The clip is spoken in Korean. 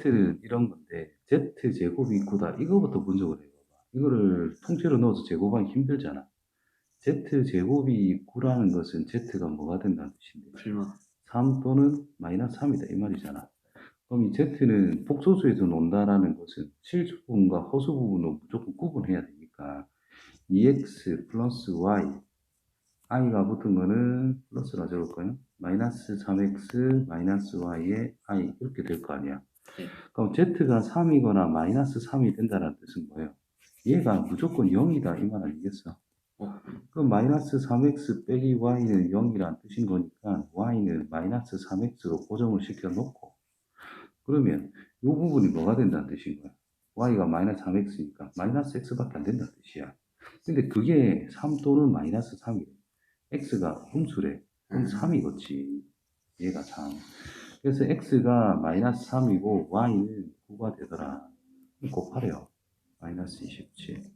Z는 이런 건데 Z 제곱이 9다. 이거부터 분석을 해봐봐. 이거를 통째로 넣어서 제곱하기 힘들잖아. Z 제곱이 9라는 것은 Z가 뭐가 된다는 뜻인데 8만 3 또는 마이너스 3이다 이 말이잖아. 그럼 이 Z는 복소수에서 논다라는 것은 실수 부분과 허수 부분을 무조건 구분해야 되니까 2x 플러스 y i가 붙은 거는 플러스라 적을까요? 마이너스 3x 마이너스 y에 i 이렇게 될 거 아니야. 네. 그럼 z가 3이거나 마이너스 3이 된다는 뜻은 뭐예요? 얘가 무조건 0이다 이 말 아니겠어? 어, 그럼 마이너스 3x 빼기 y는 0이란 뜻인 거니까 y는 마이너스 3x로 고정을 시켜 놓고 그러면 이 부분이 뭐가 된다는 뜻인 거야? y가 마이너스 3x니까 마이너스 x밖에 안 된다는 뜻이야. 근데 그게 3 또는 마이너스 3이래. X가 흠수래. 그럼 음. 3이겠지. 얘가 3. 그래서 x가 마이너스 3이고 y는 9가 되더라. 곱하래요. 마이너스 27.